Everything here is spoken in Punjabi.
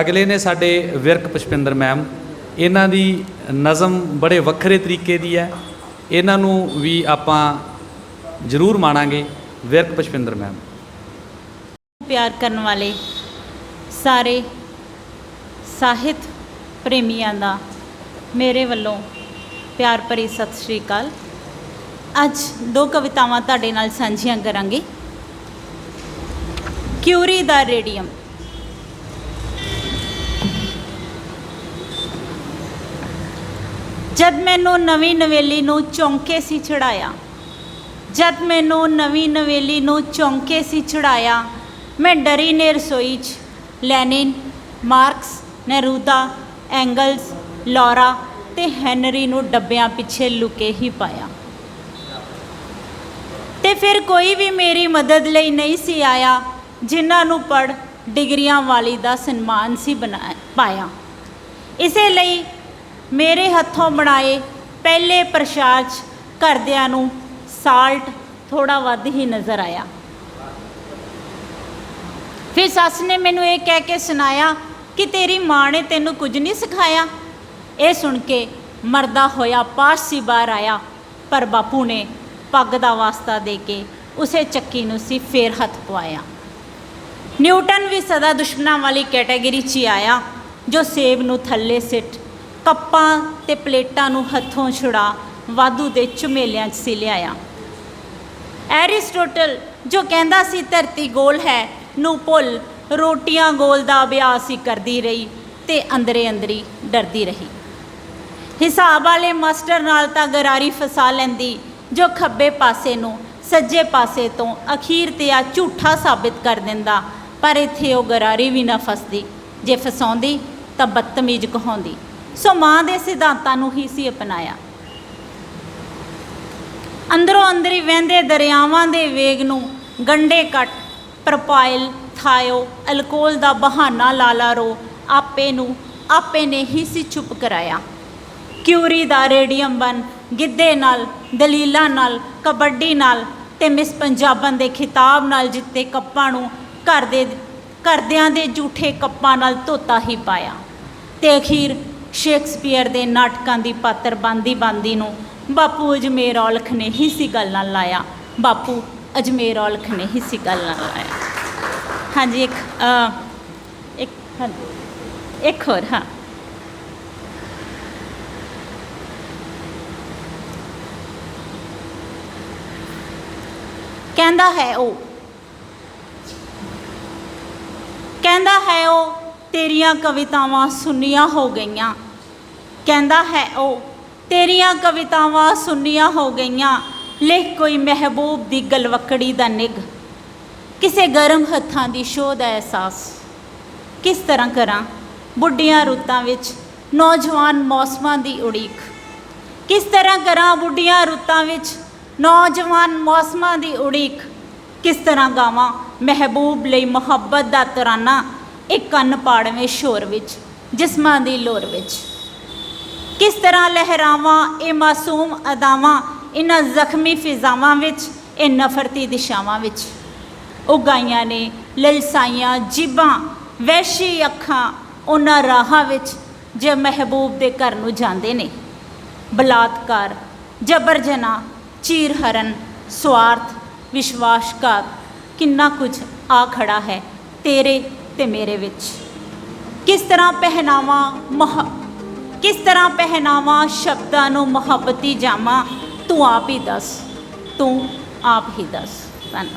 ਅਗਲੇ ਨੇ ਸਾਡੇ ਵਿਰਕ ਪੁਸ਼ਪਿੰਦਰ ਮੈਮ, ਇਹਨਾਂ ਦੀ ਨਜ਼ਮ ਬੜੇ ਵੱਖਰੇ ਤਰੀਕੇ ਦੀ ਹੈ। ਇਹਨਾਂ ਨੂੰ ਵੀ ਆਪਾਂ ਜ਼ਰੂਰ ਮਾਣਾਂਗੇ, ਵਿਰਕ ਪੁਸ਼ਪਿੰਦਰ ਮੈਮ। ਪਿਆਰ ਕਰਨ ਵਾਲੇ ਸਾਰੇ ਸਾਹਿਤ ਪ੍ਰੇਮੀਆਂ ਦਾ ਮੇਰੇ ਵੱਲੋਂ ਪਿਆਰ ਭਰੀ ਸਤਿ ਸ਼੍ਰੀ ਅਕਾਲ। ਅੱਜ ਦੋ ਕਵਿਤਾਵਾਂ ਤੁਹਾਡੇ ਨਾਲ ਸਾਂਝੀਆਂ ਕਰਾਂਗੇ। ਕਿਊਰੀ ਦਾ ਰੇਡੀਅਮ। ਜਦ ਮੈਨੂੰ ਨਵੀਂ ਨਵੇਲੀ ਨੂੰ ਚੌਂਕੇ ਸੀ ਚੜਾਇਆ, ਜਦ ਮੈਨੂੰ ਨਵੀਂ ਨਵੇਲੀ ਨੂੰ ਚੌਂਕੇ ਸੀ ਚੜਾਇਆ, ਮੈਂ ਡਰੀ ਨੇ ਰਸੋਈ 'ਚ, ਲੈਨਿਨ, ਮਾਰਕਸ ਨਹਿਰੂਦਾ ਐਂਗਲਸ, ਲੌਰਾ ਤੇ ਹੈਨਰੀ ਨੂੰ ਡੱਬਿਆਂ ਪਿੱਛੇ ਲੁਕੇ ਹੀ ਪਾਇਆ। ਤੇ ਫਿਰ ਕੋਈ ਵੀ ਮੇਰੀ ਮਦਦ ਲਈ ਨਹੀਂ ਸੀ ਆਇਆ, ਜਿਨ੍ਹਾਂ ਨੂੰ ਪੜ ਡਿਗਰੀਆਂ ਵਾਲੀ ਦਾ ਸਨਮਾਨ ਸੀ ਬਣਾ, ਪਾਇਆ। ਇਸੇ ਲਈ ਮੇਰੇ ਹੱਥੋਂ ਬਣਾਏ ਪਹਿਲੇ ਪ੍ਰਸ਼ਾਦ 'ਚ ਘਰਦਿਆਂ ਨੂੰ ਸਾਲਟ ਥੋੜਾ ਵੱਧ ਹੀ ਨਜ਼ਰ ਆਇਆ। ਫਿਰ ਸੱਸ ਨੇ ਮੈਨੂੰ ਇਹ ਕਹਿ ਕੇ ਸੁਣਾਇਆ ਕਿ ਤੇਰੀ ਮਾਂ ਨੇ ਤੈਨੂੰ ਕੁਝ ਨਹੀਂ ਸਿਖਾਇਆ। ਇਹ ਸੁਣ ਕੇ ਮਰਦਾ ਹੋਇਆ ਪਾਸ ਸੀ ਬਾਹਰ ਆਇਆ, ਪਰ ਬਾਪੂ ਨੇ ਪੱਗ ਦਾ ਵਾਸਤਾ ਦੇ ਕੇ ਉਸੇ ਚੱਕੀ ਨੂੰ ਸੀ ਫੇਰ ਹੱਥ ਪਵਾਇਆ। ਨਿਊਟਨ ਵੀ ਸਦਾ ਦੁਸ਼ਮਣਾਂ ਵਾਲੀ ਕੈਟਾਗਰੀ 'ਚ ਹੀ ਆਇਆ, ਜੋ ਸੇਬ ਨੂੰ ਥੱਲੇ ਸਿੱਟ ਕੱਪਾਂ ਤੇ ਪਲੇਟਾਂ ਨੂੰ ਹੱਥੋਂ ਛੁੜਾ ਵਾਧੂ ਦੇ ਝੁਮੇਲਿਆਂ 'ਚ ਸੀ ਲਿਆਇਆ। ਐਰਿਸਟੋਟਲ, ਜੋ ਕਹਿੰਦਾ ਸੀ ਧਰਤੀ ਗੋਲ ਹੈ, ਨੂੰ ਭੁੱਲ ਰੋਟੀਆਂ ਗੋਲ ਦਾ ਅਭਿਆਸ ਹੀ ਕਰਦੀ ਰਹੀ ਤੇ ਅੰਦਰੇ ਅੰਦਰੀ ਡਰਦੀ ਰਹੀ। ਹਿਸਾਬ ਵਾਲੇ ਮਾਸਟਰ ਨਾਲ ਤਾਂ ਗਰਾਰੀ ਫਸਾ ਲੈਂਦੀ, ਜੋ ਖੱਬੇ ਪਾਸੇ ਨੂੰ ਸੱਜੇ ਪਾਸੇ ਤੋਂ ਅਖੀਰ ਤੇ ਆ ਝੂਠਾ ਸਾਬਿਤ ਕਰ ਦਿੰਦਾ, ਪਰ ਇੱਥੇ ਉਹ ਗਰਾਰੀ ਵੀ ਨਾ ਫਸਦੀ। ਜੇ ਫਸਾਉਂਦੀ ਤਾਂ ਬਦਤਮੀਜ਼ ਕਹਾਉਂਦੀ। ਸੋ ਮਾਂ ਦੇ ਸਿਧਾਂਤਾਂ ਨੂੰ ਹੀ ਸੀ ਅਪਣਾਇਆ। ਅੰਦਰੋਂ ਅੰਦਰ ਹੀ ਵਹਿੰਦੇ ਦਰਿਆਵਾਂ ਦੇ ਵੇਗ ਨੂੰ ਗੰਡੇ ਕੱਟ ਪ੍ਰੋਪਾਈਲ ਥਾਇਓ ਅਲਕੋਹਲ ਦਾ ਬਹਾਨਾ ਲਾਲਾ ਰੋ ਆਪੇ ਨੂੰ ਆਪੇ ਨੇ ਹੀ ਸੀ ਚੁੱਪ ਕਰਾਇਆ। ਕਿਊਰੀ ਦਾ ਰੇਡੀਅਮ ਬਨ, ਗਿੱਧੇ ਨਾਲ, ਦਲੀਲਾਂ ਨਾਲ, ਕਬੱਡੀ ਨਾਲ ਤੇ ਮਿਸ ਪੰਜਾਬਨ ਦੇ ਖਿਤਾਬ ਨਾਲ ਜਿੱਤੇ ਕੱਪਾਂ ਨੂੰ ਘਰ ਦੇ, ਘਰਦਿਆਂ ਦੇ ਝੂਠੇ ਕੱਪਾਂ ਨਾਲ ਧੋਤਾ ਹੀ ਪਾਇਆ। ਤੇ ਅਖੀਰ ਸ਼ੇਕਸਪੀਅਰ ਦੇ ਨਾਟਕਾਂ ਦੀ ਪਾਤਰ ਬੰਦੀ ਬੰਦੀ ਨੂੰ ਬਾਪੂ ਅਜਮੇਰ ਔਲਖ ਨੇ ਹੀ ਸੀ ਗੱਲ ਨਾਲ ਲਾਇਆ। ਬਾਪੂ ਅਜਮੇਰ ਔਲਖ ਨੇ ਹੀ ਸੀ ਗੱਲ ਨਾਲ ਲਾਇਆ। ਹਾਂਜੀ ਇੱਕ ਅ, ਇੱਕ ਹਾਂਜੀ ਇੱਕ ਹੋਰ ਹਾਂ। ਕਹਿੰਦਾ ਹੈ ਉਹ। ਕਹਿੰਦਾ ਹੈ ਉਹ ਤੇਰੀਆਂ ਕਵਿਤਾਵਾਂ ਸੁੰਨੀਆਂ ਹੋ ਗਈਆਂ। ਕਹਿੰਦਾ ਹੈ ਉਹ ਤੇਰੀਆਂ ਕਵਿਤਾਵਾਂ ਸੁੰਨੀਆਂ ਹੋ ਗਈਆਂ। ਲਿਖ ਕੋਈ ਮਹਿਬੂਬ ਦੀ ਗਲਵਕੜੀ ਦਾ ਨਿਗ ਕਿਸੇ ਗਰਮ ਹੱਥਾਂ ਦੀ ਸ਼ੋਅ ਦਾ ਅਹਿਸਾਸ। ਕਿਸ ਤਰ੍ਹਾਂ ਕਰਾਂ? ਬੁੱਢੀਆਂ ਰੁੱਤਾਂ ਵਿੱਚ ਨੌਜਵਾਨ ਮੌਸਮਾਂ ਦੀ ਉਡੀਕ। ਕਿਸ ਤਰ੍ਹਾਂ ਕਰਾਂ? ਬੁੱਢੀਆਂ ਰੁੱਤਾਂ ਵਿੱਚ ਨੌਜਵਾਨ ਮੌਸਮਾਂ ਦੀ ਉਡੀਕ। ਕਿਸ ਤਰ੍ਹਾਂ ਗਾਵਾਂ? ਮਹਿਬੂਬ ਲਈ ਮੁਹੱਬਤ ਦਾ ਤਰਾਨਾ। ਇਹ ਕੰਨ ਪਾੜਵੇਂ ਸ਼ੋਰ ਵਿੱਚ, ਜਿਸਮਾਂ ਦੀ ਲੋਰ ਵਿੱਚ। ਕਿਸ ਤਰ੍ਹਾਂ ਲਹਿਰਾਵਾਂ ਇਹ ਮਾਸੂਮ ਅਦਾਵਾਂ, ਇਹਨਾਂ ਜ਼ਖਮੀ ਫਿਜ਼ਾਵਾਂ ਵਿੱਚ, ਇਹ ਨਫ਼ਰਤੀ ਦਿਸ਼ਾਵਾਂ ਵਿੱਚ। ਉਗਾਈਆਂ ਨੇ ਲਲਸਾਈਆਂ ਜਿਬਾਂ ਵੈਸ਼ੀ ਅੱਖਾਂ ਉਹਨਾਂ ਰਾਹਾਂ ਵਿੱਚ, ਜੇ ਮਹਿਬੂਬ ਦੇ ਘਰ ਨੂੰ ਜਾਂਦੇ ਨੇ। ਬਲਾਤਕਾਰ ਜਬਰ ਜਨਾ ਚੀਰ ਹਰਨ ਸਵਾਰਥ, ਵਿਸ਼ਵਾਸਘਾਤ, ਕਿੰਨਾ ਕੁਝ ਆ ਖੜਾ ਹੈ ਤੇਰੇ ਤੇ ਮੇਰੇ ਵਿੱਚ। ਕਿਸ ਤਰ੍ਹਾਂ ਪਹਿਨਾਵਾ ਮਹ, ਕਿਸ ਤਰ੍ਹਾਂ ਪਹਿਨਾਵਾ ਸ਼ਬਦਾਂ ਨੂੰ ਮੁਹੱਬਤੀ ਜਾਮਾ ਤੂੰ ਆਪ ਹੀ ਦੱਸ। ਤੂੰ ਆਪ ਹੀ ਦੱਸ। ਧੰਨਵਾਦ।